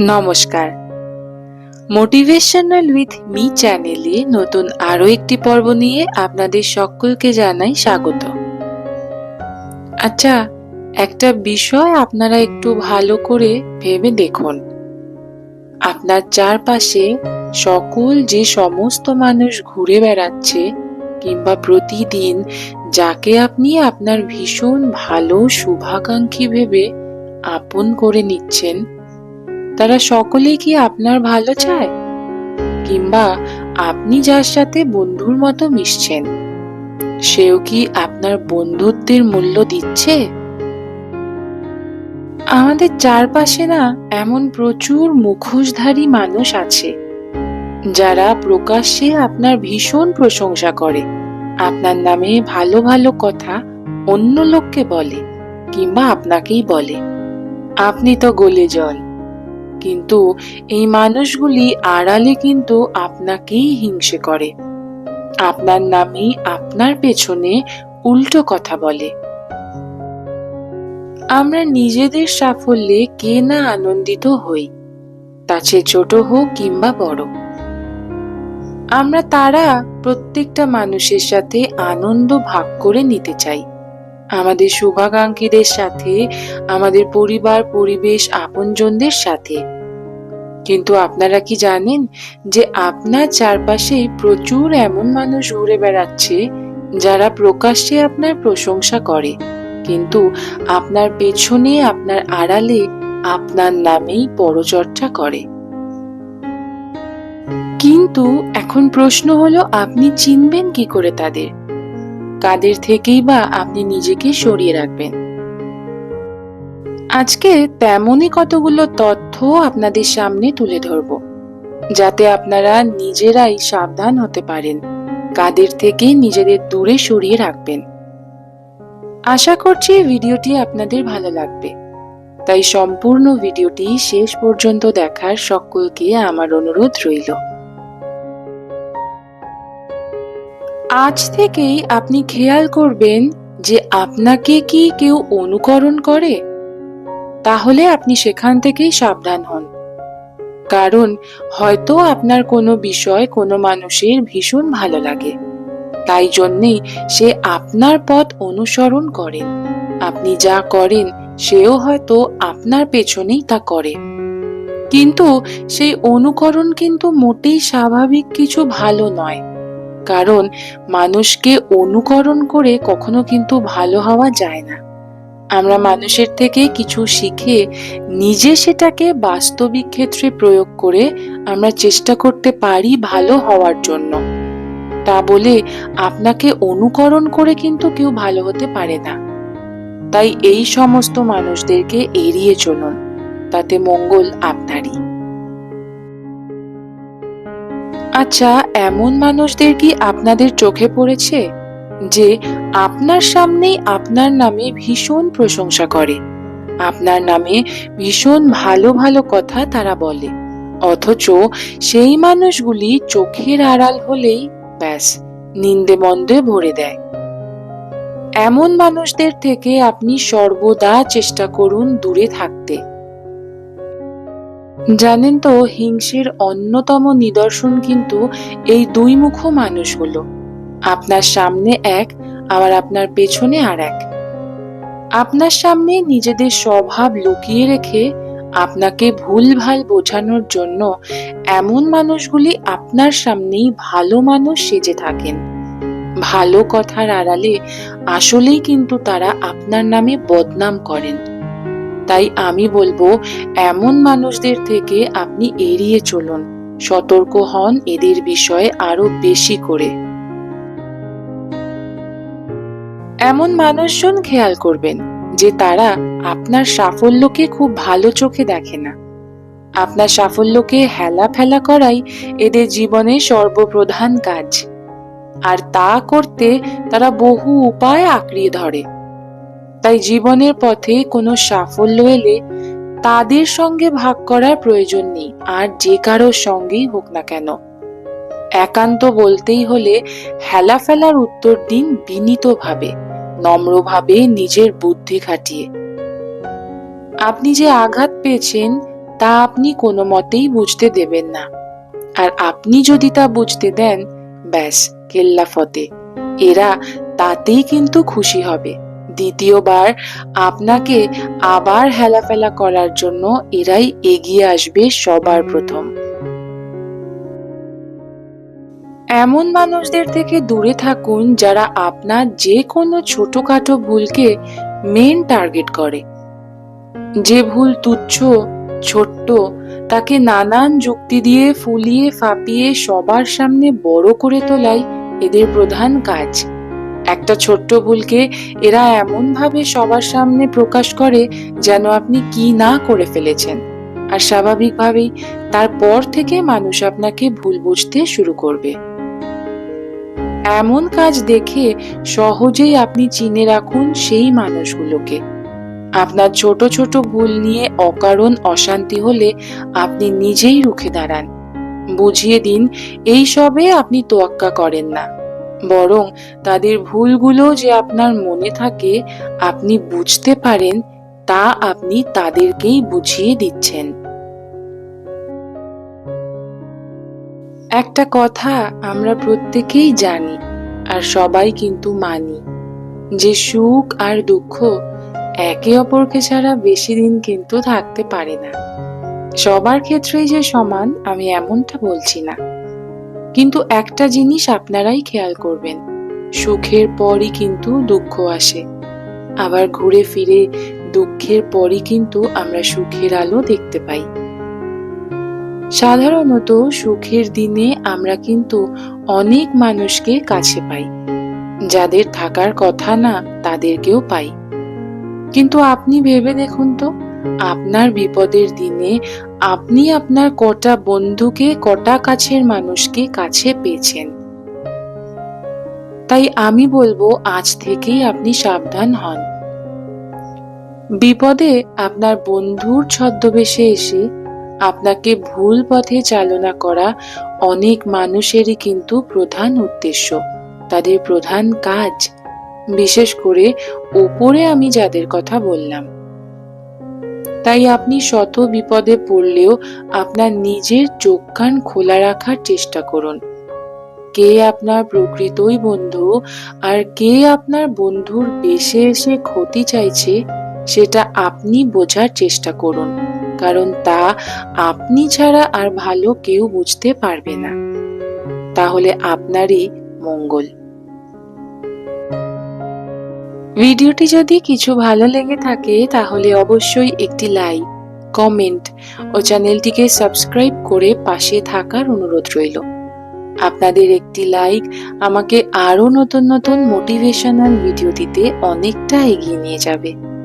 নমস্কার। Motivational with me চ্যানেলে নতুন আরও একটি পর্ব নিয়ে আপনাদের সকলকে জানাই স্বাগত। আচ্ছা একটা বিষয় আপনারা একটু ভালো করে ভেবে দেখুন। আপনার চারপাশে সকল যে সমস্ত মানুষ ঘুরে বেড়াচ্ছে কিংবা প্রতিদিন যাকে আপনি আপনার ভীষণ ভালো, শুভাকাঙ্ক্ষী ভেবে আপন করে নিচ্ছেন তারা সকলেই কি আপনার ভালো চায়? কিংবা আপনি যার সাথে বন্ধুর মতো মিশছেন, সেও কি আপনার বন্ধুত্বের মূল্য দিচ্ছে? আমাদের চারপাশে না এমন প্রচুর মুখোশধারী মানুষ আছে, যারা প্রকাশ্যে আপনার ভীষণ প্রশংসা করে, আপনার নামে ভালো ভালো কথা অন্য লোককে বলে কিংবা আপনাকেই বলে। আপনি তো গলে জল কিন্তু এই মানুষগুলি আড়ালে কিন্তু আপনাকেই হিংসে করে। আপনার নামে আপনার পেছনে উল্টো কথা বলে। আমরা নিজেদের সাফল্যে কে না আনন্দিত হই, তা সে ছোট হোক কিংবা বড়। আমরা তারা প্রত্যেকটা মানুষের সাথে আনন্দ ভাগ করে নিতে চাই। আমাদের শুভাকাঙ্ক্ষীদের সাথে, আমাদের পরিবার, পরিবেশ, আপনজনদের সাথে। কিন্তু আপনারা কি জানেন যে আপনার চারপাশে প্রচুর এমন মানুষ ঘুরে বেড়াচ্ছে যারা প্রকাশ্যে আপনার প্রশংসা করে? কিন্তু আপনার পেছনে, আপনার আড়ালে আপনার নামেই পরচর্চা করে। কিন্তু এখন প্রশ্ন হলো, আপনি চিনবেন কি করে তাদের? কাদের থেকেই বা আপনি নিজেকে সরিয়ে রাখবেন? আজকে তেমনই কতগুলো তথ্য আপনাদের সামনে তুলে ধরব, যাতে আপনারা নিজেরাই সাবধান হতে পারেন, কাদের থেকে নিজেদের দূরে সরিয়ে রাখবেন। আশা করছি ভিডিওটি আপনাদের ভালো লাগবে। তাই সম্পূর্ণ ভিডিওটি শেষ পর্যন্ত দেখার সকলকে আমার অনুরোধ রইল। আজ থেকেই আপনি খেয়াল করবেন যে আপনাকে কি কেউ অনুকরণ করে? তাহলে আপনি সেখান থেকেই সাবধান হন। কারণ হয়তো আপনার কোনো বিষয় কোনো মানুষের ভীষণ ভালো লাগে। তাই জন্যেই সে আপনার পথ অনুসরণ করেন আপনি যা করেন, সেও হয়তো আপনার পেছনেই তা করে। কিন্তু সেই অনুকরণ কিন্তু মোটেই স্বাভাবিক কিছু ভালো নয়। কারণ মানুষকে অনুকরণ করে কখনো কিন্তু ভালো হওয়া যায় না। আমরা মানুষের থেকে কিছু শিখে নিজে সেটাকে বাস্তবিক ক্ষেত্রে প্রয়োগ করে আমরা চেষ্টা করতে পারি ভালো হওয়ার জন্য। তা বলে আপনাকে অনুকরণ করে কিন্তু কেউ ভালো হতে পারে না। তাই এই সমস্ত মানুষদেরকে এড়িয়ে চলুন, তাতে মঙ্গল আপনারই। আচ্ছা এমন মানুষদের কি আপনাদের চোখে পড়েছে? যে আপনার সামনেই আপনার নামে ভীষণ প্রশংসা করে। আপনার নামে ভীষণ ভালো ভালো কথা তারা বলে। অথচ সেই মানুষগুলি চোখের আড়াল হলেই ব্যাস, নিন্দে মন্দে ভরে দেয়। এমন মানুষদের থেকে আপনি সর্বদা চেষ্টা করুন দূরে থাকতে। জানেন তো হিংসের অন্যতম নিদর্শন কিন্তু এই দুই মুখ মানুষগুলো। আপনার সামনে এক, আবার আপনার পেছনে আর এক। আপনার সামনে নিজেদের স্বভাব লুকিয়ে রেখে আপনাকে ভুলভাল বোঝানোর জন্য এমন মানুষগুলি আপনার সামনেই ভালো মানুষ সেজে থাকেন। ভালো কথার আড়ালে আসলেই কিন্তু তারা আপনার নামে বদনাম করেন। তাই আমি বলব, এমন মানুষদের থেকে আপনি এড়িয়ে চলুন, সতর্ক হন এদের বিষয়ে আরও বেশি করে। এমন মানুষজন খেয়াল করবেন যে তারা আপনার সাফল্যকে খুব ভালো চোখে দেখে না। আপনার সাফল্যকে হেলা ফেলা করাই এদের জীবনের সর্বপ্রধান কাজ। আর তা করতে তারা বহু উপায় আঁকড়িয়ে ধরে। তাই জীবনের পথে কোনো সাফল্য এলে তাদের সঙ্গে ভাগ করার প্রয়োজন নেই, আর যে কারোর সঙ্গেই হোক না কেন। একান্ত বলতেই হলে হেলা ফেলার উত্তর দিন বিনীতভাবে। নম্রভাবে নিজের বুদ্ধি খাটিয়ে। আপনি যে আঘাত পেয়েছেন, তা আপনি কোনো মতেই বুঝতে দেবেন না। আর আপনি যদি তা বুঝতে দেন, ব্যাস, কেল্লা ফতে। এরা তাতেই কিন্তু খুশি হবে। দ্বিতীয়বার আপনাকে আবার হেলাফেলা করার জন্য এরাই এগিয়ে আসবে সবার প্রথম। এমন মানুষদের থেকে দূরে থাকুন যারা আপনার যে কোনো ছোটখাটো ভুলকে মেন টার্গেট করে। যে ভুল তুচ্ছ, ছোট্ট, তাকে নানান যুক্তি দিয়ে ফুলিয়ে ফাঁপিয়ে সবার সামনে বড় করে তোলাই এদের প্রধান কাজ। একটা ছোট্ট ভুলকে এরা এমনভাবে সবার সামনে প্রকাশ করে যেন আপনি কি না করে ফেলেছেন। আর স্বাভাবিকভাবেই তারপর থেকে মানুষ আপনাকে ভুল বুঝতে শুরু করবে। এমন কাজ দেখে সহজেই আপনি চিনে রাখুন সেই মানুষগুলোকে। আপনার ছোট ছোট ভুল নিয়ে অকারণ অশান্তি হলে আপনি নিজেই রুখে দাঁড়ান। বুঝিয়ে দিন, এই সবে আপনি তোয়াক্কা করেন না। বরং তাদের ভুলগুলো যে আপনার মনে থাকে, আপনি বুঝতে পারেন, তা আপনি তাদেরকেই বুঝিয়ে দিচ্ছেন। একটা কথা আমরা প্রত্যেকেই জানি আর সবাই কিন্তু মানি, যে সুখ আর দুঃখ একে অপরকে ছাড়া বেশি দিন কিন্তু থাকতে পারে না। সবার ক্ষেত্রেই যে সমান, আমি এমনটা বলছি না। কিন্তু একটা জিনিস আপনারাই খেয়াল করবেন, সুখের পরই কিন্তু দুঃখ আসে। আবার ঘুরে ফিরে দুঃখের পরই কিন্তু আমরা সুখের আলো দেখতে পাই। সাধারণত সুখের দিনে আমরা কিন্তু অনেক মানুষকে কাছে পাই। যাদের থাকার কথা না তাদেরকেও পাই। কিন্তু আপনি ভেবে দেখুন তো, আপনার বিপদের দিনে আপনি আপনার কটা বন্ধুকে, কটা কাছের মানুষকে কাছে পেয়েছেন। তাই আমি বলব, আজ থেকেই আপনি সাবধান হন। বিপদে আপনার বন্ধুর ছদ্মবেশে এসে আপনাকে ভুল পথে চালনা করা অনেক মানুষেরই কিন্তু প্রধান উদ্দেশ্য। তাদের প্রধান কাজ। বিশেষ করে ওপরে আমি যাদের কথা বললাম। তাই আপনি শত বিপদে পড়লেও আপনার নিজের চোখ কান খোলা রাখার চেষ্টা করুন। কে আপনার প্রকৃতই বন্ধু আর কে আপনার বন্ধুর বেশে এসে ক্ষতি চাইছে, সেটা আপনি বোঝার চেষ্টা করুন। কারণ তা আপনি ছাড়া আর ভালো কেউ বুঝতে পারবে না। তাহলে আপনারই মঙ্গল। ভিডিওটি যদি কিছু ভালো লেগে থাকে, তাহলে অবশ্যই একটি লাইক, কমেন্ট ও চ্যানেলটিকে সাবস্ক্রাইব করে পাশে থাকার অনুরোধ রইল। আপনাদের একটি লাইক আমাকে আরও নতুন নতুন মোটিভেশনাল ভিডিও দিতে অনেকটা এগিয়ে নিয়ে যাবে।